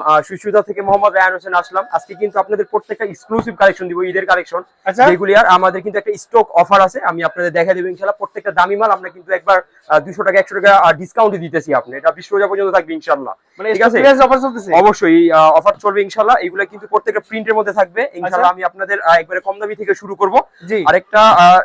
আহ, সুইসুদা থেকে মোহাম্মদ রায়ান হোসেন আসলাম। আজকে কিন্তু আপনাদের প্রত্যেকটা এক্সক্লুসিভ কালেকশন দিব ঈদের কালেকশন আচ্ছা। যেগুলি আর আমাদের কিন্তু একটা স্টক অফার আছে আমি আপনাদের দেখা দেবো ইনশাল্লাহ। প্রত্যেকটা দামি মাল আমরা কিন্তু একবার দুশো টাকা একশো টাকা ডিসকাউন্টে দিতেছি আপনি। এটা বিশ রোজা পর্যন্ত থাকবে ইনশাল্লাহ। মানে ঠিক আছে। অফার চলতেছে? অবশ্যই অফার চলবে ইনশাল্লাহ। এগুলো কিন্তু প্রত্যেকটা প্রিন্টের মধ্যে থাকবে। ইনশাল্লাহ আমি আপনাদের একবারে কম দামি থেকে শুরু করব। আরেকটা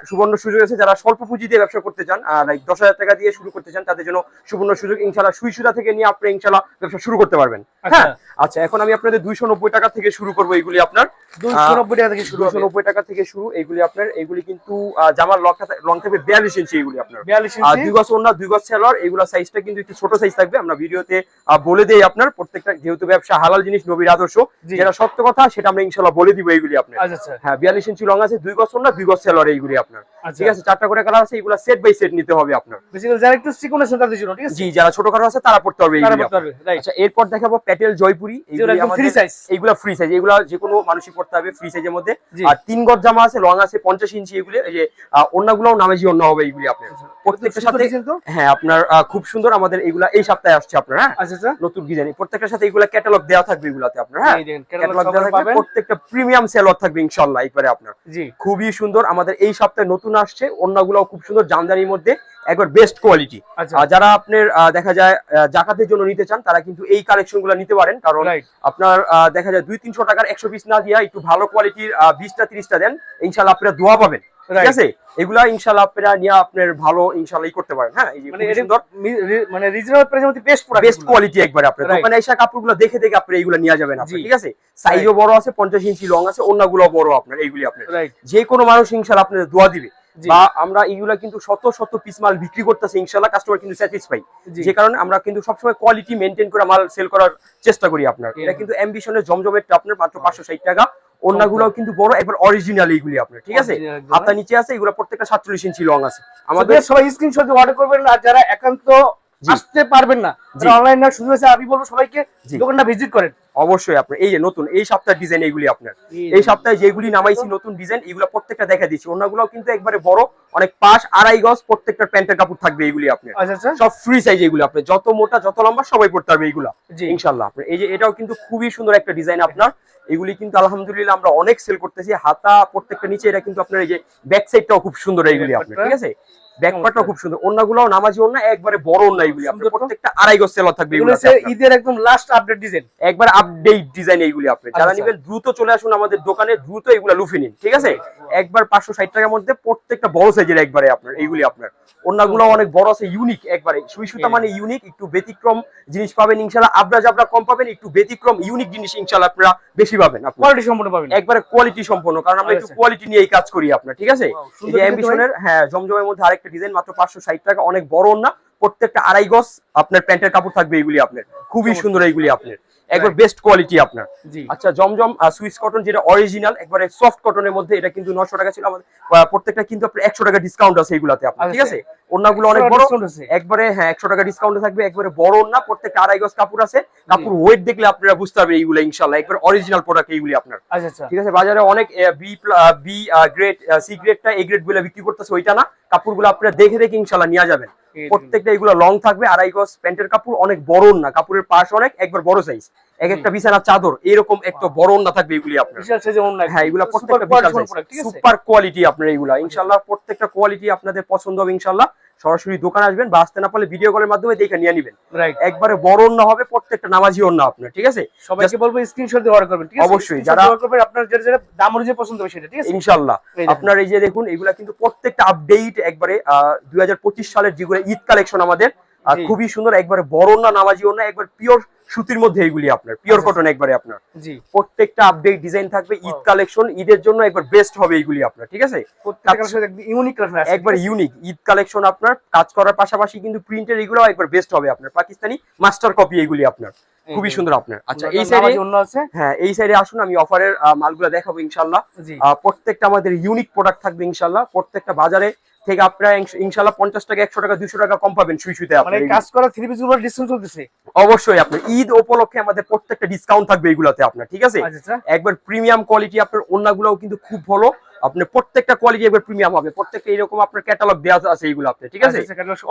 সুবর্ণ সুযোগ আছে যারা স্বল্প পুঁজি দিয়ে ব্যবসা করতে চান লাইক দশ হাজার টাকা দিয়ে শুরু করতে চান তাদের জন্য সুবর্ণ সুযোগ ইনশাল্লাহ সুই সুতা থেকে নিয়ে আপনি ইনশাল্লাহ ব্যবসা শুরু করতে পারবেন। আচ্ছা। হ্যাঁ? আচ্ছা এখন আমি আপনাদের দুইশো নব্বই টাকা থেকে শুরু করব এইগুলি আপনার। দুইশো নব্বই টাকা থেকে শুরু দুশো নব্বই টাকা থেকে শুরু এইগুলি আপনার এইগুলি কিন্তু জামার লং থাকবে বিয়াল্লিশ ইঞ্চি এইগুলি আপনার। আর দুই গজ ওড়না দুই গজ সেলার এগুলা সাইজটা কিন্তু একটু ছোট সাইজ থাকবে। আমরা ভিডিওতে বলে দেই আপনার প্রত্যেকটা যেহেতু ব্যবসা হালাল জিনিস নবীর আদর্শ যেটা সত্য কথা সেটা আমরা ইনশাল্লাহ বলে দিব এইগুলি আপনার। আচ্ছা আচ্ছা। হ্যাঁ বিয়াল্লিশ ইঞ্চি লং আছে দুই দুই সেলার এইগুলি আপনার। আচ্ছা। ঠিক আছে চারটা করে কালার আছে এগুলা সেট বাই সেট নিতে হবে আপনার। বেসিক্যালি যারা একটু আছে তাদের জন্য ঠিক আছে? জি যারা ছোট কালার আছে তারা পড়তে হবে পারবে আচ্ছা এরপর দেখাবো প্যাটেল জয়পুরি এইগুলা ফ্রি সাইজ এগুলা যে কোনো মানুষই পড়তে হবে ফ্রি সাইজের মধ্যে। আর তিন গজ জামা আছে লং আছে পঞ্চাশ ইঞ্চি এগুলি এই যে অন্যগুলোও নামেজি অন্য হবে এইগুলি আপনার। প্রত্যেকটার সাথে হ্যাঁ আপনার খুব সুন্দর আমাদের এগুলা এই সপ্তাহে আসছে আপনার হ্যাঁ? আচ্ছা আচ্ছা। নতুন ডিজাইন প্রত্যেকটার সাথে এগুলা ক্যাটালগ দেওয়া থাকবে এগুলাতে আপনার হ্যাঁ? ক্যাটালগ ক্যাটালগ দেওয়া থাকবে প্রত্যেকটা প্রিমিয়াম সেলর থাকবে ইনশাল্লাহ আপনার। খুবই সুন্দর আমাদের এই সপ্তাহে নতুন আসছে অন্যগুলোও খুব সুন্দর জামদানির মধ্যে। একবার বেস্ট কোয়ালিটি আচ্ছা। আর যারা আপনার দেখা যায় জাকাতের জন্য নিতে চান তারা কিন্তু এই কালেকশনগুলো নিতে পারেন। কারণ আপনার দেখা যায় দুই তিনশো টাকার একশো পিস না দিয়া একটু ভালো কোয়ালিটির বিশটা তিরিশটা দেন ইনশাল্লাহ আপনারা দোয়া পাবেন। ঠিক আছে? এগুলা ইনশাল্লাহ আপনারা নিয়ে আপনার ভালো ইনশাল্লাহ করতে পারেন। হ্যাঁ মানে মানে রিজনেবল প্রাইসের মধ্যে বেস্ট প্রোডাক্ট বেস্ট কোয়ালিটি একবার আপনার। Right. দোকানে এসে কাপড়গুলো দেখে দেখে আপনি এইগুলো নিয়ে যাবেন আপনি ঠিক আছে? সাইজও বড় আছে পঞ্চাশ ইঞ্চি লং আছে অন্যগুলো বড় আপনার এইগুলি আপনার। যে কোনো মানুষ ইনশাল্লাহ আপনার দোয়া দিবে। বা আমরা এইগুলা কিন্তু শত শত পিস মাল বিক্রি করতেছি ইনশাল্লাহ কাস্টমার কিন্তু স্যাটিসফাই যে কারণে আমরা কিন্তু সবসময় কোয়ালিটি মেনটেন করে মাল সেল করার চেষ্টা করি আপনার। এটা কিন্তু অ্যাম্বিশনের জমজমের আপনার মাত্র পাঁচশো ষাট টাকা। অন্যগুলোও কিন্তু বড় একবার অরিজিনাল এইগুলি আপনার ঠিক আছে? হাতা নিচে আছে এগুলো প্রত্যেকটা সাতচল্লিশ ইঞ্চি লং আছে। আমাদের সবাই স্ক্রিনশট অর্ডার করবেন আর যারা একান্ত। আসতে পারবেন না। অনলাইন না শুধু আছে আমি বলব সবাইকে দোকানটা ভিজিট করেন। অবশ্যই আপনার এই যে নতুন এই সপ্তাহের ডিজাইন এইগুলি আপনার। এই সপ্তাহে যেগুলি নামাইছি নতুন ডিজাইন এগুলো প্রত্যেকটা দেখা দিচ্ছি। অন্যগুলো কিন্তু একবারে বড় অনেক পাশ আড়াই গজ প্রত্যেকটা প্যান্টের কাপড় থাকবে এইগুলি আপনার। আচ্ছা আচ্ছা। সব ফ্রি সাইজ এগুলো আপনার। যত মোটা যত লম্বা সবাই পড়তে পারবে এইগুলা জি। ইনশাল্লাহ আপনার। এই যে এটাও কিন্তু খুবই সুন্দর একটা ডিজাইন আপনার। এগুলি কিন্তু আলহামদুলিল্লাহ আমরা অনেক সেল করতেছি। হাতা প্রত্যেকটা নিচে এটা কিন্তু আপনার এই যে ব্যাক সাইডটাও খুব সুন্দর এইগুলি আপনার। ঠিক আছে? ব্যাক পার্টটাও খুব সুন্দর। নামাজি একবারে বড় আপনার প্রত্যেকটা আড়াই গজ সেলার থাকবে এগুলো ঈদের একদম লাস্ট আপডেট ডিজাইন একবার আপডেট ডিজাইন এইগুলি আপনি। যারা আচ্ছা। নিবেন দ্রুত চলে আসুন আমাদের দোকানে দ্রুত এগুলা লুফে নিন ঠিক আছে? একবার পাঁচশো ষাট টাকার মধ্যে প্রত্যেকটা বড় সাইজের একবারে আপনার এইগুলি আপনার। অনেক বড় আছে ইউনিক একবারে। সুই সুতা মানে ইউনিক একটু ব্যতিক্রম জিনিস পাবেন ইনশাল্লাহ। আবরা জাবরা কম পাবেন একটু ব্যতিক্রম ইউনিক জিনিস ইনশাল্লাহ আপনারা বেশি পাবেন কোয়ালিটি সম্পূর্ণ পাবেন। একবারে কোয়ালিটি সম্পন্ন কারণ আমরা একটু আচ্ছা। কোয়ালিটি নিয়ে এই কাজ করি আপনার ঠিক আছে? এই অ্যাম্বিশনের হ্যাঁ জমজমের মধ্যে আরেকটা ডিজাইন মাত্র পাঁচশো ষাট টাকা অনেক বড় না প্রত্যেকটা আড়াই গজ আপনার প্যান্টের কাপড় থাকবে এইগুলি আপনার। খুবই সুন্দর এইগুলি আপনার। একবার বেস্ট কোয়ালিটি আপনার। আচ্ছা জমজম সুইস কটন যেটা অরিজিনাল একবারে সফট কটনের মধ্যে এটা কিন্তু নশো টাকা ছিল। আমাদের প্রত্যেকটা কিন্তু আপনার একশো টাকা ডিসকাউন্ট আছে এগুলাতে আপনার ঠিক আছে? অন্যগুলো অনেক বড়। একবারে হ্যাঁ একশো টাকা ডিসকাউন্ট থাকবে একবারে বড় না প্রত্যেকটা আড়াই গজ কাপড় আছে। কাপড় ওয়েট দেখলে আপনারা বুঝতে পারবেন এইগুলো ইনশাল্লাহ একবার অরিজিনাল প্রোডাক্ট এইগুলি আপনার। আচ্ছা আচ্ছা। ঠিক আছে বাজারে অনেক বি বি গ্রেড সি গ্রেডটা এ গ্রেডগুলো বিক্রি করতেছে ওইটা না। কাপড়গুলো আপনারা দেখে দেখে ইনশাল্লাহ নিয়ে যাবেন। প্রত্যেকটা এগুলো লং থাকবে আড়াই গজ প্যান্টের কাপড় অনেক বড় না কাপড়ের পাশ অনেক একবার বড় সাইজ এক একটা বিছানা চাদর এরকম একটা বড় না থাকবে এগুলি আপনার। বিশাল সাইজে অন্য হ্যাঁ এগুলো প্রত্যেকটা সুপার কোয়ালিটি আপনার এগুলা। ইনশাল্লাহ প্রত্যেকটা কোয়ালিটি আপনাদের পছন্দ হবে ইনশাল্লাহ সরাসরি দোকান আসবেন বা আসতে না পারলে ভিডিও কলের মাধ্যমে দেখে নিয়ে নেবেন। একবারে বড় অন্য হবে প্রত্যেকটা নামাজি অন্য আপনার ঠিক আছে? সবাইকে বলব স্ক্রিনশট দিয়ে অর্ডার করবেন ঠিক আছে? অবশ্যই, যারা- অর্ডার করবেন আপনার যারা যারা দাম অনুযায়ী পছন্দ হবে সেটা ঠিক আছে? ইনশাল্লাহ আপনার এই যে দেখুন এগুলা কিন্তু প্রত্যেকটা আপডেট একবারে দুই হাজার পঁচিশ সালের যেগুলো ঈদ কালেকশন আমাদের খুবই সুন্দর একবারে বড় না নামাজি অন্য একবার পিওর সুতির মধ্যে এগুলি আপনার পিওর আচ্ছা। কটন একবারে আপনার। জি। প্রত্যেকটা আপডেট ডিজাইন থাকবে ঈদ কালেকশন ঈদের জন্য একবার বেস্ট হবে এইগুলি আপনার ঠিক আছে? ইউনিক একবার ইউনিক ঈদ কালেকশন আপনার কাজ করার পাশাপাশি কিন্তু প্রিন্টের এগুলো একবার বেস্ট হবে আপনার পাকিস্তানি মাস্টার কপি এইগুলি আপনার খুবই সুন্দর আপনার। আচ্ছা এই সাইডে অন্য আছে? হ্যাঁ এই সাইডে আসুন আমি অফারের মালগুলো দেখাবো আহ, প্রত্যেকটা আমাদের ইউনিক প্রোডাক্ট থাকবে ইনশাল্লাহ প্রত্যেকটা বাজারে থেকে আপনারা ইনশাল্লাহ পঞ্চাশ টাকা একশো টাকা দুশো টাকা কম পাবেন সুই সুইতে মানে আপনার। কাজ করা থ্রি পিসগুলো ডিসকাউন্ট চলতেছে? অবশ্যই আপনার ঈদ উপলক্ষে আমাদের প্রত্যেকটা ডিসকাউন্ট থাকবে এইগুলাতে আপনার ঠিক আছে? আচ্ছা আচ্ছা। একবার প্রিমিয়াম কোয়ালিটি আপনার অন্যগুলোও কিন্তু খুব ভালো। আপনার প্রত্যেকটা কোয়ালিটি একবার প্রিমিয়াম হবে। প্রত্যেকটা এরকম আপনার ক্যাটালগ দেওয়া আছে এইগুলো আপনি ঠিক আছে?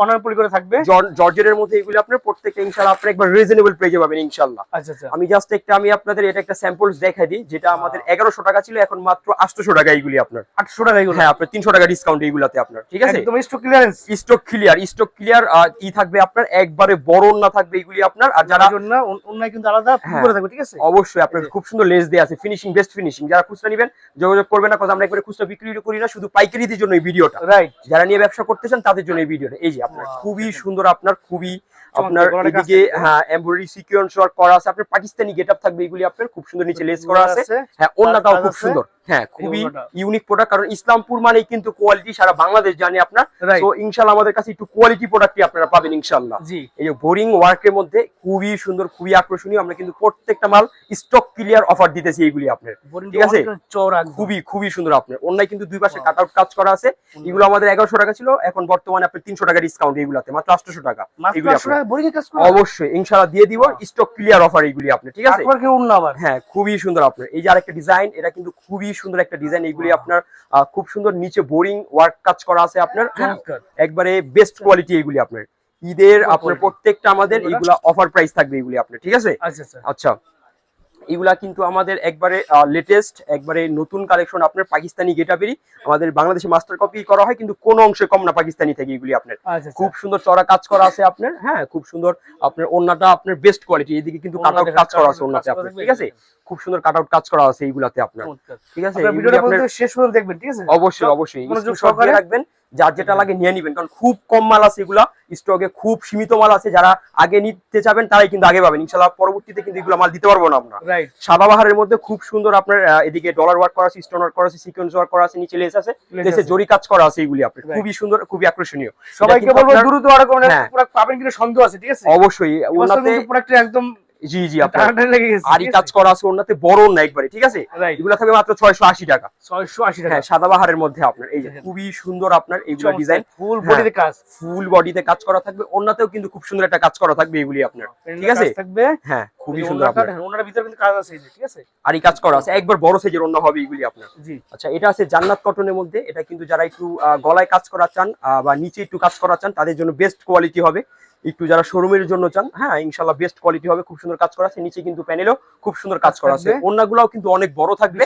অনার পলি করে থাকবে? জর- জর্জেটের মধ্যে এগুলো আপনার প্রত্যেকটা ইনশাল্লাহ আপনার একবার রিজনেবল প্রাইজে পাবেন ইনশাল্লাহ আচ্ছা আচ্ছা। আমি জাস্ট একটা আমি আপনাদের এটা একটা স্যাম্পলস দেখাই দিই যেটা আমাদের এগারোশো টাকা ছিল এখন মাত্র আটশোশো টাকা এইগুলি আপনার। আটশো টাকা এগুলো? হ্যাঁ আপনার তিনশো টাকা ডিসকাউন্ট এইগুলাতে আপনার ঠিক আছে? একদম stock clearance stock clear stock clear ই থাকবে আপনার একবারে বড় না থাকবে এইগুলি আপনার আর যারা জন্য অন্যায় কিন্তু আলাদা হ্যাঁ। করে থাকবে ঠিক আছে? অবশ্যই আপনার খুব সুন্দর লেস দেওয়া আছে ফিনিশিং বেস্ট ফিনিশিং যারা খুচরা নেবেন যোগাযোগ করবেন না কারণ আমরা একবারে খুচরা বিক্রি করি না শুধু পাইকারিদের জন্য এই ভিডিওটা। রাইট যারা নিয়ে ব্যবসা করতে চান তাদের জন্য এই ভিডিওটা। এই যে আপনার খুবই সুন্দর আপনার খুবই আপনার এদিকে হ্যাঁ এমব্রয়ডারি সিকোয়েন্স ওয়ার্ক করা আছে। আপনার পাকিস্তানি গেটআপ থাকবে এগুলি আপনার। খুব সুন্দর নিচে লেস করা আছে। হ্যাঁ কাজ খুব সুন্দর। হ্যাঁ খুবই ইউনিক প্রোডাক্ট কারণ ইসলামপুর মানেই কিন্তু কোয়ালিটি সারা বাংলাদেশ জানে আপনার। তো ইনশাল্লাহ আমাদের কাছে একটু কোয়ালিটি প্রোডাক্টই আপনারা পাবেন ইনশাল্লাহ এই যে বোরিং ওয়ার্কের মধ্যে খুবই সুন্দর খুবই আকর্ষণীয়। আমরা কিন্তু প্রত্যেকটা মাল স্টক ক্লিয়ার অফার দিতেছি এইগুলি আপনার। ঠিক আছে? খুবই খুবই সুন্দর আপনার। অন্যায় কিন্তু দুই পাশে. কাট আউট কাজ করা আছে। এগুলো আমাদের এগারোশো টাকা ছিল। এখন বর্তমানে আপনার তিনশো টাকা ডিসকাউন্ট এইগুলাতে মাত্র আটশো টাকা। এগুলি 800 আপনার। টাকা বোরিং কাজ করে? অবশ্যই ইনশাআল্লাহ দিয়ে দিব। স্টক ক্লিয়ার অফার এইগুলি আপনি ঠিক আছে? তারপর কি অন্য আবার। হ্যাঁ খুবই সুন্দর আপনার। এই যে আরেকটা ডিজাইন এটা কিন্তু খুবই সুন্দর একটা ডিজাইন এইগুলি আপনার খুব সুন্দর নিচে বোরিং ওয়ার্ক কাজ করা আছে আপনার হ্যাঁ, একবারে বেস্ট কোয়ালিটি এইগুলি আপনার। ঈদের আপনার প্রত্যেকটা আমাদের? এগুলা? অফার প্রাইস থাকবে এইগুলি আপনার ঠিক আছে? আচ্ছা আচ্ছা। আচ্ছা। এগুলা কিন্তু আমাদের একবারে লেটেস্ট একবারে নতুন কালেকশন আপনার পাকিস্তানি গেটাবেরই আমাদের বাংলাদেশে মাস্টার কপি করা হয় কিন্তু কোন অংশে কম না পাকিস্তানি থেকে এগুলি আপনার। আচ্ছা খুব সুন্দর চড়া কাজ করা আছে আপনার হ্যাঁ খুব সুন্দর আপনার ওন্নাটা আপনার বেস্ট কোয়ালিটি এদিকে কিন্তু কাট আউট কাজ করা আছে ওন্নাতে আপনার ঠিক আছে? খুব সুন্দর কাট আউট কাজ করা আছে এইগুলাতে আপনার। ঠিক আছে? ভিডিওটা শেষ পর্যন্ত দেখবেন ঠিক আছে? অবশ্যই অবশ্যই। রাখবেন। যার যেটা লাগে নিয়ে নিবেন। কারণ খুব কম মাল আছে এগুলা স্টকে খুব সীমিত মাল আছে যারা আগে নিতে চাবেন তারাই কিন্তু আগে পাবেন। ইনশাল্লাহ পরবর্তীতে কিন্তু এগুলো মাল দিতে পারব না আমরা। সাদাবাহারের মধ্যে খুব সুন্দর আপনার এদিকে ডলার ওয়ার্ক করা আছে স্টোন ওয়ার্ক করা আছে সিকোয়েন্স ওয়ার্ক করা আছে নিচে লেস আছে লেসে। জরি কাজ করা আছে এগুলি আপনার। খুবই সুন্দর খুবই আকর্ষণীয়। সবাইকে বলব দ্রুত অর্ডার করবেন হ্যাঁ। প্রোডাক্ট পাবেন কিনা সন্দেহ আছে ঠিক আছে? অবশ্যই। ওনাতে প্রোডাক্টটা একদম জি জি আপনার আরি কাজ করা আছে ওনাতে বড় না একবারে ঠিক আছে? এগুলো থাকবে মাত্র ছয়শো আশি টাকা। 680 টাকা। হ্যাঁ সাদাবাহারের মধ্যে আপনার এই যে খুবই সুন্দর আপনার এইগুলো ডিজাইন ফুল। বডিতে কাজ। ফুল বডিতে কাজ করা থাকবে ওনাতেও কিন্তু খুব সুন্দর একটা কাজ করা থাকবে এগুলি আপনার ঠিক আছে? থাকবে। হ্যাঁ খুবই সুন্দর আপনার। দেখেন, ভিতরে কিন্তু কাজ আছে এই যে, ঠিক আছে? আরি কাজ করা আছে একবার বড় সাইজের হবে এগুলি আপনার। জি। আচ্ছা এটা আছে জান্নাত কটনের মধ্যে এটা কিন্তু যারা একটু গলায় কাজ করা চান বা নিচে একটু কাজ করা চান তাদের জন্য বেস্ট কোয়ালিটি হবে। একটু যারা শোরুমের জন্য চান হ্যাঁ ইনশাল্লাহ বেস্ট কোয়ালিটি হবে খুব সুন্দর কাজ করা আছে নিচে কিন্তু প্যানেলও খুব সুন্দর কাজ করা আছে। ওনাগুলাও কিন্তু অনেক বড় থাকবে।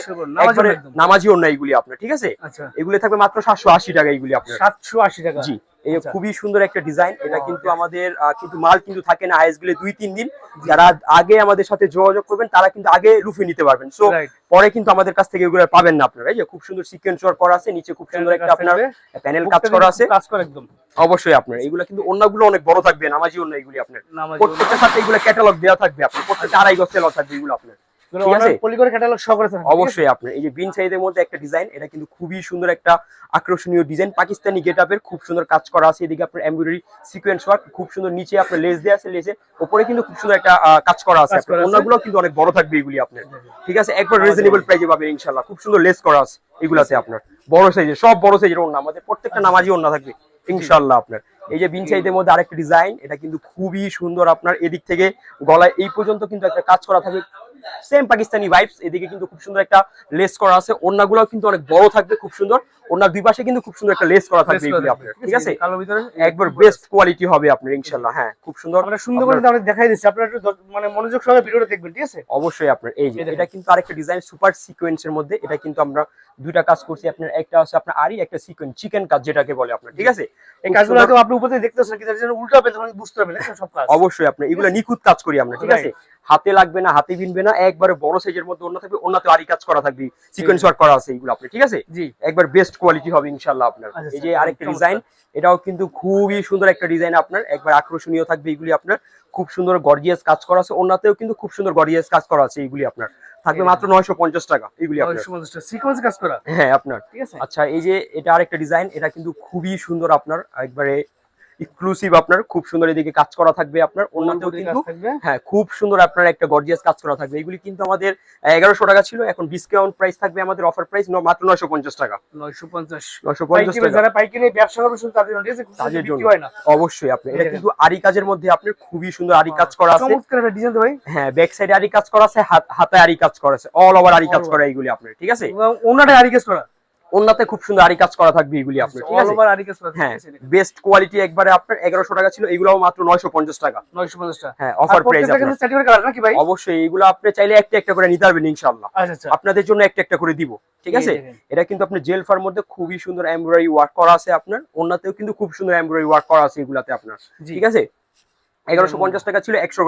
নামাজ অন্য এগুলি আপনার ঠিক আছে? আচ্ছা। এগুলি থাকবে মাত্র সাতশো আশি টাকা এগুলি আপনার। 780 টাকা। জি। এই আচ্ছা। খুবই সুন্দর একটা ডিজাইন। এটা কিন্তু আমাদের কিন্তু মাল কিন্তু থাকে না হাইসগুলো দুই তিন দিন। যারা আগে আমাদের সাথে যোগাযোগ করবেন তারা কিন্তু আগে লুফে নিতে পারবেন। সো পরে কিন্তু আমাদের কাছ থেকে এগুলো পাবেন না আপনারা। এই যে খুব সুন্দর সিকোয়েন্স ওয়ার্ক করা আছে নিচে খুব সুন্দর একটা আপনার প্যানেল কাজ করা আছে। কাজ করে একদম। অবশ্যই আপনার। এগুলো কিন্তু অন্যগুলো অনেক বড় থাকবে নামাজি অন্য এগুলি আপনার। নামাজ প্রত্যেকটার সাথে এগুলো ক্যাটালগ দেওয়া থাকবে আপনার। প্রত্যেকটা আড়াই গজ সেল থাকবে এগুলো আপনার। ঠিক আছে? ক্যাটালগ থাকবে, ঠিক আছে? অবশ্যই আপনার এই যে বিন সাইজের মধ্যে একটা ডিজাইন এটা কিন্তু খুবই সুন্দর একটা আকর্ষণীয় ডিজাইন পাকিস্তানি গেটআপের খুব সুন্দর কাজ করা আছে। এদিকে আপনার এমব্রয়ডারি সিকোয়েন্স ওয়ার্ক খুব সুন্দর নিচে আপনার লেস দেওয়া আছে লেসের উপরে কিন্তু খুব সুন্দর একটা কাজ করা আছে কাজ করা আছে। অন্যগুলো কিন্তু অনেক বড় থাকবে এগুলি আপনার। ঠিক আছে? একবার। রিজনেবল প্রাইসে পাবেন ইনশাল্লাহ খুব সুন্দর লেস করা আছে এগুলাতে আপনার। বড় সাইজের সব বড় সাইজের ওন্না আমাদের প্রত্যেকটা নামাজি ওন্না থাকবে ইনশাল্লাহ আপনার। এই যে বিন সাইজের মধ্যে আরেকটা ডিজাইন এটা কিন্তু খুবই সুন্দর আপনার। এদিক থেকে গলায় এই পর্যন্ত কিন্তু একটা কাজ করা থাকবে। সেম পাকিস্তানি ভাইবস এদিকে কিন্তু খুব সুন্দর একটা লেস করা আছে। ওন্নাগুলো কিন্তু অনেক বড় থাকবে খুব সুন্দর। ওন্নার দুই পাশে কিন্তু খুব সুন্দর একটা লেস করা থাকবে ঠিক আছে? কালো ভিতরে? একবার বেস্ট কোয়ালিটি হবে আপনার ইনশাল্লাহ হ্যাঁ খুব সুন্দর। আমরা সুন্দর করে আমরা দেখাই দিচ্ছি। আপনারা একটু মানে মনোযোগ সহকারে ভিডিওটা দেখবেন ঠিক আছে? অবশ্যই আপনার এই যে এটা কিন্তু আরেকটা ডিজাইন সুপার সিকোয়েন্সের মধ্যে এটা কিন্তু আমরা দুইটা কাজ করছি। আপনার একটা হচ্ছে আপনার আরি একটা সিকোয়েন্স চিকেন কাজ যেটাকে বলে আপনার ঠিক আছে? এই কাজগুলো হয়তো আপনি উপরে দেখতেছেন কিন্তু উল্টা তখন বুঝতে পারবেন সব কাজ। অবশ্যই আপনি এগুলো নিখুঁত কাজ করি আমরা ঠিক আছে। হাতে লাগবে না হাতে বিনবে না একবারে বড় সাইজের মধ্যে অন্য থাকবে অন্যতে আরি কাজ করা থাকবে সিকোয়েন্স ওয়ার্ক করা আছে এগুলো আপনি ঠিক আছে? জি। একবার বেস্ট কোয়ালিটি হবে ইনশাল্লাহ আপনার। আচ্ছা, এই যে আচ্ছা, আরেকটা ডিজাইন এটাও কিন্তু খুবই সুন্দর একটা ডিজাইন আপনার একবার আকর্ষণীয় থাকবে এগুলি আপনার খুব সুন্দর গর্জিয়াস কাজ করা আছে অন্যতেও কিন্তু খুব সুন্দর গর্জিয়াস কাজ করা আছে এগুলি আপনার। থাকবে মাত্র নয়শো পঞ্চাশ টাকা এগুলি আপনার। সিকোয়েন্স কাজ করা? হ্যাঁ আপনার। ঠিক আছে। আচ্ছা এই যে এটা আরেকটা ডিজাইন এটা কিন্তু খুবই সুন্দর আপনার একবারে এক্সক্লুসিভ আপনার খুব সুন্দর এদিকে কাজ করা থাকবে আপনার অন্যতেও কিন্তু হ্যাঁ খুব সুন্দর আপনার একটা গর্জিয়াস কাজ করা থাকবে। এগুলি কিন্তু আমাদের এগারোশো টাকা ছিল এখন ডিসকাউন্ট প্রাইস থাকবে আমাদের অফার প্রাইস মাত্র নয়শো পঞ্চাশ টাকা। 950 নয়শো পঞ্চাশ টাকা। যারা পাইকারি ব্যবসা করবে শুধু তাদের তাদের জন্য। হয় না। অবশ্যই আপনি এটা কিন্তু আরি কাজের মধ্যে আপনার খুবই সুন্দর আরি কাজ করা আছে। ডিজাইন ভাই। হ্যাঁ ব্যাক সাইডে আরি কাজ করা আছে হাত- আরি কাজ করা আছে অল ওভার আরি কাজ করা এইগুলি আপনার ঠিক আছে? ওনাটা আরি কাজ করা। ওনাতে খুব সুন্দর আরি কাজ করা থাকবে এগুলি আপনার ঠিক আছে? ওভার আরি কাজ করা হ্যাঁ বেস্ট কোয়ালিটি একবারে আপনার এগারোশো টাকা ছিল এগুলো মাত্র নয়শো পঞ্চাশ টাকা। 950 টাকা। হ্যাঁ অফার প্রাইস চারটি করে কালার নাকি ভাই? অবশ্যই এগুলো আপনি চাইলে একটা একটা করে নিতে পারবেন ইনশাল্লাহ আচ্ছা আচ্ছা। আপনাদের জন্য একটা একটা করে দিব ঠিক আছে? এটা কিন্তু আপনি জেল ফার মধ্যে খুবই সুন্দর এমব্রয়ডারি ওয়ার্ক করা আছে আপনার অন্যতেও কিন্তু খুব সুন্দর এমব্রয়ডারি ওয়ার্ক করা আছে এগুলাতে আপনার ঠিক আছে? এগারোশো পঞ্চাশ টাকা ছিল একশো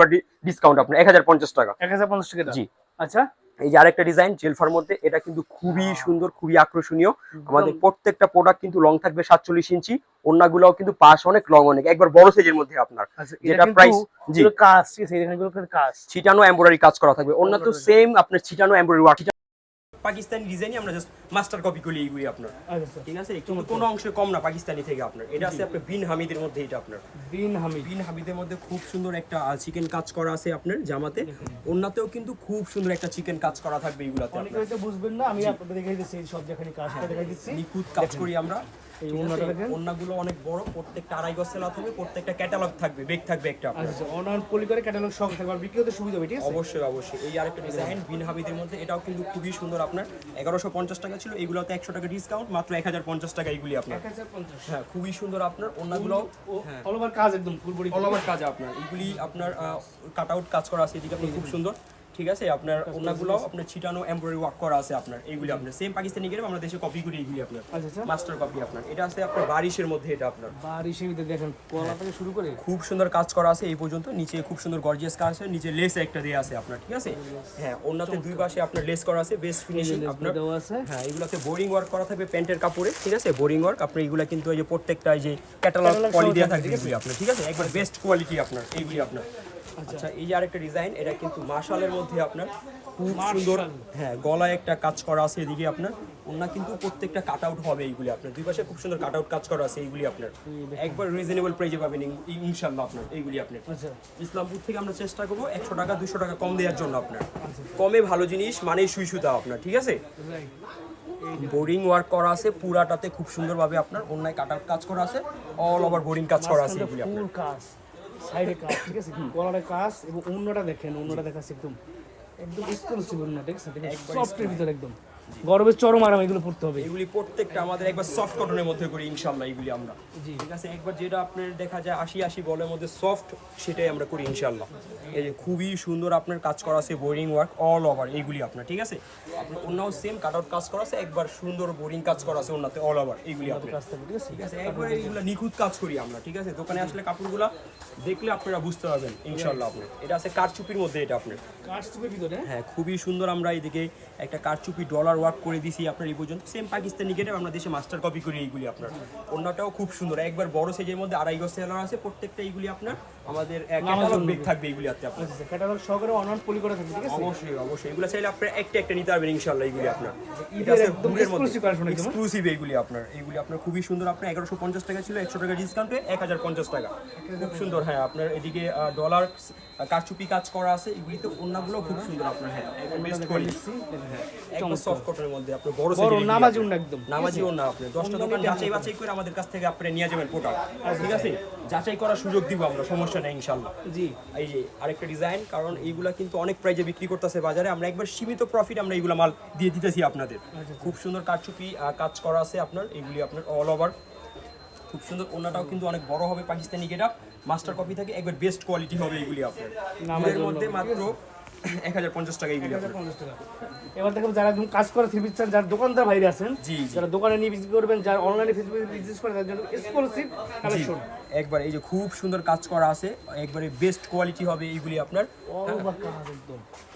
ডিসকাউন্ট আপনার এক হাজার পঞ্চাশ টাকা। 1050 টাকা। জি। আচ্ছা এই যে আরেকটা ডিজাইন জেলফার মধ্যে এটা কিন্তু খুবই সুন্দর খুবই আকর্ষণীয়। আমাদের প্রত্যেকটা প্রোডাক্ট কিন্তু লং থাকবে সাতচল্লিশ ইঞ্চি অন্যগুলোও কিন্তু পাশ অনেক লং অনেক। একবার বড় সাইজের মধ্যে আপনার আচ্ছা যেটা প্রাইস জি। কাজ ছিটানো এমব্রয়ডারি কাজ করা থাকবে। অন্য তো সেম আপনার ছিটানো এমব্রয়ডারি পাকিস্তানি ডিজাইনই আমরা জাস্ট মাস্টার কপি করি এইগুলি আপনার। আচ্ছা ঠিক আছে? কিন্তু কোনো অংশে কম না পাকিস্তানি থেকে আপনার। এটা আছে আপনার বিন হামিদের মধ্যে এটা আপনার। বিন হামিদ। বিন হামিদের মধ্যে খুব সুন্দর একটা চিকেন কাজ করা আছে আপনার জামাতে। অন্যতেও কিন্তু খুব সুন্দর একটা চিকেন কাজ করা থাকবে এইগুলাতে অনেকে হয়তো বুঝবেন না আমি আপনাদের দেখাই দিচ্ছি এই সব যেখানে কাজ করে দেখাই দিচ্ছি। নিখুঁত কাজ করি আমরা। এই। ওড়নাগুলো অনেক বড় প্রত্যেকটা আড়াই গজ সেলা থাকবে প্রত্যেকটা ক্যাটালগ থাকবে বেগ থাকবে একটা। আপনার। আচ্ছা আচ্ছা পলি করে ক্যাটালগ সব থাকবে আর বিক্রি হতে সুবিধা হবে ঠিক আছে? অবশ্যই অবশ্যই। এই আরেকটা ডিজাইন বিন হাবিদের মধ্যে এটাও কিন্তু খুবই সুন্দর আপনার। এগারোশো পঞ্চাশ টাকা ছিল এগুলোতে একশো টাকা ডিসকাউন্ট মাত্র এক হাজার পঞ্চাশ টাকা এইগুলি আপনার। 1050 হ্যাঁ খুবই সুন্দর আপনার অন্যগুলো হ্যাঁ। অল ওভার কাজ একদম ফুল বডি অল ওভার কাজ আপনার এগুলি আপনার কাট আউট কাজ করা আছে এদিকে আপনার খুব সুন্দর। ঠিক আছে? আপনার অন্যগুলো আপনার ছিটানো এমব্রয়ডারি ওয়ার্ক করা আছে আপনার এইগুলি আপনার। সেম পাকিস্তানি গেলে আমরা দেশে কপি করি এইগুলি আপনার। আচ্ছা আচ্ছা। মাস্টার কপি আপনার। এটা আছে আপনার বারিশের মধ্যে এটা আপনার। বারিশের ভিতরে দেখেন কলা থেকে শুরু করে। খুব সুন্দর কাজ করা আছে এই পর্যন্ত। নিচে খুব সুন্দর গর্জিয়াস কাজ আছে। নিচে লেস একটা দেয়া আছে আপনার ঠিক আছে? হ্যাঁ অন্যতে দুই পাশে আপনার লেস করা আছে বেস্ট ফিনিশিং আপনার। দেওয়া আছে। হ্যাঁ এগুলোতে বোরিং ওয়ার্ক করা থাকবে প্যান্টের কাপড়ে ঠিক আছে? বোরিং ওয়ার্ক আপনার এগুলা কিন্তু এই যে প্রত্যেকটা এই যে ক্যাটালগ সহ দেওয়া থাকবে আপনার ঠিক আছে? একবার বেস্ট কোয়ালিটি আপনার এইগুলি আপনার। আচ্ছা এই যে আরেকটা ডিজাইন এটা কিন্তু মার্শালের মধ্যে আপনার খুব সুন্দর হ্যাঁ গলায় একটা কাজ করা আছে এদিকে আপনার। ওনা কিন্তু প্রত্যেকটা কাট আউট হবে এইগুলি আপনার। দুই পাশে খুব সুন্দর কাট আউট কাজ করা আছে এইগুলি আপনার। একবার রিজনেবল প্রাইজে পাবেন ইনশাল্লাহ আপনার এইগুলি আপনার। আচ্ছা। ইসলামপুর থেকে আমরা চেষ্টা করব একশো টাকা দুশো টাকা কম দেওয়ার জন্য আপনার। কমে ভালো জিনিস মানেই সুই সুতা আপনার ঠিক আছে? বোরিং ওয়ার্ক করা আছে পুরাটাতে খুব সুন্দরভাবে আপনার অন্যায় কাট আউট কাজ করা আছে অল ওভার বোরিং কাজ করা আছে এগুলি আপনার। সাইডে কাজ ঠিক আছে? কলারে কাজ এবং অন্যটা দেখেন অন্যটা দেখাচ্ছে একদম একদম স্পন্সিবল না ঠিক আছে? সফটের ভিতরে একদম। গরমের চরম আরাম এগুলো পড়তে হবে। এগুলি প্রত্যেকটা আমাদের একবার সফট কটনের মধ্যে করি ইনশাল্লাহ এগুলি আমরা। জি। ঠিক আছে? একবার যেটা আপনার দেখা যায় আশি আশি বলের মধ্যে সফট সেটাই আমরা করি ইনশাল্লাহ এই যে খুবই সুন্দর আপনার কাজ করা আছে বোরিং ওয়ার্ক অল ওভার এইগুলি আপনার ঠিক আছে? আপনার অন্যও সেম কাট আউট কাজ করা আছে একবার সুন্দর বোরিং কাজ করা আছে অন্যতে অল ওভার এইগুলি আপনার। কাজ থাকবে ঠিক আছে? একবার এইগুলো নিখুঁত কাজ করি আমরা ঠিক আছে? দোকানে আসলে কাপড়গুলো দেখলে আপনারা বুঝতে পারবেন ইনশাল্লাহ আপনার। এটা আছে কারচুপির মধ্যে এটা আপনার। থাকবে ভিতরে? হ্যাঁ খুবই সুন্দর আমরা এইদিকে একটা কারচুপি ডলার ওয়ার্ক করে দিছি আপনার এই পর্যন্ত। সেম পাকিস্তানি গেটে আমরা দেশে মাস্টার কপি করি এইগুলি আপনার। অন্যটাও খুব সুন্দর। একবার বড় সাইজের মধ্যে আড়াই গজ সেলার আছে প্রত্যেকটা এইগুলি আপনার আমাদের ক্যাটালগ বেগ থাকবে এইগুলি আপনার। আচ্ছা ক্যাটালগ সহকারে অনলাইন পলি করে থাকবে ঠিক আছে? অবশ্যই অবশ্যই। এগুলো চাইলে আপনার একটা একটা নিতে পারবেন ইনশাল্লাহ এইগুলি আপনার। একদম হ্যাঁ? এক্সক্লুসিভ এইগুলি আপনার। এইগুলি আপনার খুবই সুন্দর। আপনার এগারোশো পঞ্চাশ টাকা ছিল একশো টাকা ডিসকাউন্টে এক হাজার পঞ্চাশ টাকা। খুব সুন্দর হ্যাঁ আপনার এদিকে ডলার কারচুপি কাজ করা আছে এগুলিতে অন্যগুলো খুব সুন্দর আপনার হ্যাঁ একদম বেস্ট কোয়ালিটি একদম সফট কটনের মধ্যে আপনার বড় বড় নামাজি এগুলি অন্য একদম। আপনার। নামাজিও না আপনি। দশটা দোকান যাচাই বাছাই করে আমাদের কাছ থেকে আপনি নিয়ে যাবেন প্রোডাক্ট ঠিক আছে? যাচাই করার সুযোগ দিব আমরা সমস্যা নেই ইনশাল্লাহ জি। এই যে আরেকটা ডিজাইন কারণ এইগুলা কিন্তু অনেক প্রাইজে বিক্রি করতেছে বাজারে। আমরা একবার সীমিত প্রফিট আমরা এইগুলা মাল দিয়ে দিতেছি আপনাদের। খুব সুন্দর কারচুপি কাজ করা আছে আপনার। এইগুলি আপনার অল ওভার খুব সুন্দর ওনাটাও কিন্তু অনেক বড় হবে পাকিস্তানি গেটা মাস্টার কপি থাকে একবার বেস্ট কোয়ালিটি হবে এইগুলি আপনার। এর মধ্যে মাত্র এক হাজার পঞ্চাশ টাকা আপনার। এবার দেখো যারা একদম কাজ করে থ্রি চান যারা দোকানদার বাইরে আছেন জি। যারা দোকানে নিয়ে বিক্রি করবেন যারা অনলাইনে ফেসবুকে বিজনেস করে তাদের জন্য এক্সক্লুসিভ কালেকশন একবার এই যে খুব সুন্দর কাজ করা আছে একবারে বেস্ট কোয়ালিটি হবে এইগুলি আপনার।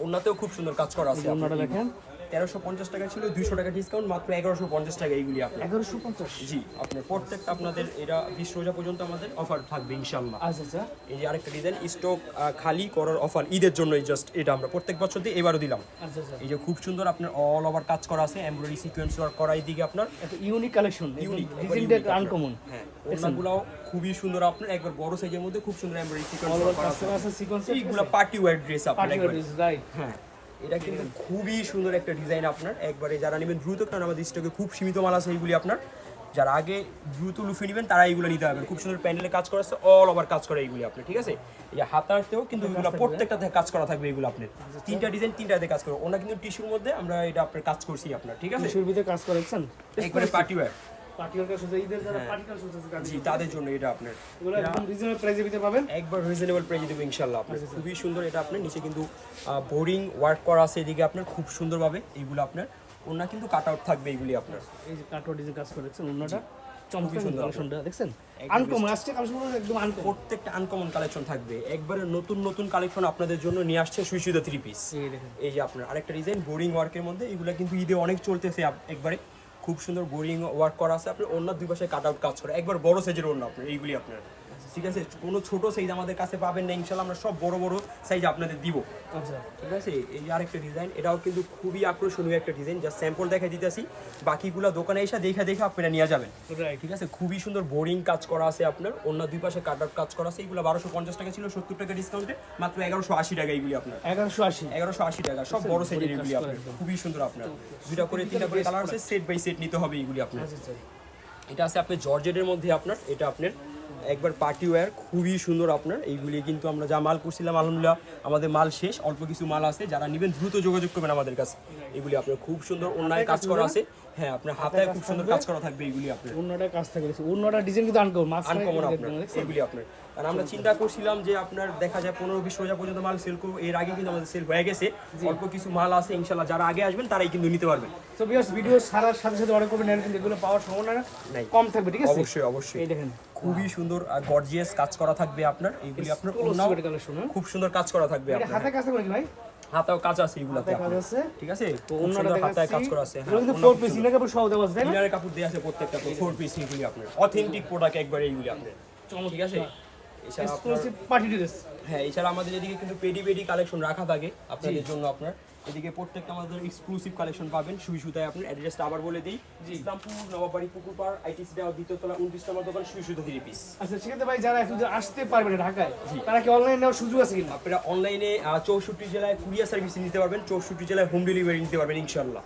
ওনাতেও খুব সুন্দর কাজ করা আছে আপনারা। দেখেন। তেরোশো পঞ্চাশ টাকা ছিল দুইশো টাকা ডিসকাউন্ট মাত্র এগারোশো পঞ্চাশ টাকা এইগুলি আপনার। এগারোশো পঞ্চাশ? জি আপনার প্রত্যেকটা আপনাদের এটা বিশ রোজা পর্যন্ত আমাদের অফার থাকবে ইনশাল্লাহ আচ্ছা আচ্ছা। এই যে আরেকটা ডিজাইন স্টক খালি করার অফার ঈদের জন্যই জাস্ট এটা আমরা প্রত্যেক বছর দিয়ে এবারও দিলাম। আচ্ছা আচ্ছা। এই যে খুব সুন্দর আপনার অল ওভার কাজ করা আছে এমব্রয়ডারি সিকোয়েন্স ওয়ার্ক করা এইদিকে আপনার। ইউনিক কালেকশন ইউনিক আনকমন হ্যাঁ ওনাগুলোও খুবই সুন্দর আপনার একবার বড় সাইজের মধ্যে খুব সুন্দর এমব্রয়ডারি সিকোয়েন্স করা আছে। এইগুলো পার্টি ওয়্যার ড্রেস আপনার রাইট হ্যাঁ। এটা কিন্তু খুবই সুন্দর একটা ডিজাইন আপনার। একবারে যারা নেবেন দ্রুত কারণ আমাদের স্টকে খুব সীমিত মাল আছে এইগুলি আপনার। যারা আগে দ্রুত লুফে নেবেন তারা এইগুলো নিতে পারবেন। খুব সুন্দর প্যান্ডেলে কাজ করা আছে অল ওভার কাজ করে এইগুলি আপনার ঠিক আছে? এই হাতাতেও কিন্তু এগুলো প্রত্যেকটাতে কাজ করা থাকবে এগুলো আপনার। তিনটা ডিজাইন তিনটাতে কাজ করবে ওনা কিন্তু টিস্যুর মধ্যে আমরা এটা আপনার কাজ করছি আপনার ঠিক আছে? টিস্যুর ভিতরে কাজ করেছেন একবারে পার্টি কাজ জি তাদের জন্য এটা আপনার রিজনেবল প্রাইসের ভিতরে পাবেন একবার রিজনেবল প্রাইসে দেবো ইনশাল্লাহ আপনার। খুবই সুন্দর এটা আপনার নিচে কিন্তু বোরিং ওয়ার্ক করা আছে এদিকে আপনার খুব সুন্দরভাবে এইগুলো আপনার ওনা কিন্তু কাট আউট থাকবে এইগুলি আপনার। এই যে কাটোয়া ডিজাইন কাজ করেছেন অন্যটা চমৎকার সুন্দর। কালেকশনটা দেখছেন? আনকমন আজকে একদম আনকমন প্রত্যেকটা আনকমন কালেকশন থাকবে। একবারে নতুন নতুন কালেকশন আপনাদের জন্য নিয়ে আসছে সুইসুদা থ্রি পিস এই দেখেন। এই যে আপনার আরেকটা ডিজাইন বোরিং ওয়ার্কের মধ্যে এগুলো কিন্তু ঈদে অনেক চলতেছে একবারে। খুব সুন্দর বোরিং ওয়ার্ক করা আছে। আপনি অন্য দুই পাশে কাট আউট কাজ করে। একবার বড় সাইজের অন্য আপনার এইগুলি আপনার। ঠিক আছে? কোনো ছোট সাইজ আমাদের কাছে পাবেন না ইনশাল্লাহ আমরা সব বড় বড় সাইজ আপনাদের দিব। আচ্ছা। ঠিক আছে? এই আরেকটা ডিজাইন এটাও কিন্তু খুবই আকর্ষণীয় একটা ডিজাইন যা স্যাম্পল দেখা দিতেছি। বাকিগুলো দোকানে এসে দেখে দেখে আপনারা নিয়ে যাবেন। ঠিক আছে? খুবই সুন্দর বোরিং কাজ করা আছে আপনার। অন্য দুই পাশে কাট আউট কাজ করা আছে। এগুলো বারোশো পঞ্চাশ টাকা ছিল সত্তর টাকা ডিসকাউন্টে মাত্র এগারোশো আশি টাকা এগুলি আপনার। এগারোশো আশি। এগারোশো আশি টাকা সব বড় সাইজের এগুলি আপনার। খুবই সুন্দর আপনার। দুইটা করে তিনটা করে কালার আছে সেট বাই সেট নিতে হবে এগুলি আপনার। আচ্ছা। এটা আছে আপনার জর্জেটের মধ্যে আপনার এটা আপনার একবার পার্টি ওয়্যার খুবই সুন্দর আপনার। এইগুলি কিন্তু আমরা যা মাল করছিলাম, আলহামদুলিল্লাহ আমাদের মাল শেষ। অল্প কিছু মাল আছে, যারা নেবেন দ্রুত যোগাযোগ করবেন আমাদের কাছে। এগুলি আপনার খুব সুন্দর অন্যায় কাজ করা আছে। হ্যাঁ আপনার হাতায় খুব সুন্দর কাজ করা থাকবে এইগুলি আপনার। অন্যটা কাজ থাকে অন্যটা ডিজাইন কিন্তু আনকমন আনকমন আপনার এগুলি আপনার। কারণ আমরা চিন্তা করছিলাম যে আপনার দেখা যায় পনেরো বিশ রোজা পর্যন্ত মাল সেল করব এর আগে কিন্তু আমাদের সেল হয়ে গেছে। অল্প কিছু মাল আছে ইনশাল্লাহ যারা আগে আসবেন তারাই কিন্তু নিতে পারবেন। তো বিয়ার্স ভিডিও সারার সাথে সাথে অর্ডার করবেন কিন্তু এগুলো পাওয়ার সম্ভাবনা নাই। কম থাকবে ঠিক আছে? অবশ্যই অবশ্যই। এই দেখেন। খুবই সুন্দর গর্জিয়াস কাজ করা থাকবে আপনার। এইগুলি আপনার খুব সুন্দর কাজ করা থাকবে আপনার। হাতে কাজ করে ভাই? হাতাও কাজ আছে এগুলাতে আছে। ঠিক আছে? হাতায় কাজ করা আছে। এগুলো কিন্তু ফোর পিস ইনার কাপড় সহ দেওয়া আছে কাপড় দেয়া আছে প্রত্যেকটা ফোর পিস এগুলি আপনার অথেন্টিক প্রোডাক্ট একবারে এইগুলি আপনার। ঠিক আছে? এক্সক্লুসিভ পার্টি ড্রেস হ্যাঁ এছাড়া আমাদের এদিকে কিন্তু পেডি পেডি কালেকশন রাখা থাকে আপনাদের জন্য আপনার। এদিকে প্রত্যেকটা আমাদের এক্সক্লুসিভ কালেকশন পাবেন। সুই সুতায় আপনার অ্যাড্রেসটা আবার বলে দিই। ইসলামপুর নবাবাড়ি পুকুরপাড় আইটিসি দেওয়া দ্বিতীয়তলা উনত্রিশ নম্বর দোকান সুই সুতা থ্রি পিস আচ্ছা সেক্ষেত্রে ভাই যারা এখন আসতে পারবে না ঢাকায় তারা কি অনলাইনে নেওয়ার সুযোগ আছে কিনা? আপনারা অনলাইনে চৌষট্টি জেলায় কুরিয়ার সার্ভিস নিতে পারবেন চৌষট্টি জেলায় হোম ডেলিভারি নিতে পারবেন ইনশাল্লাহ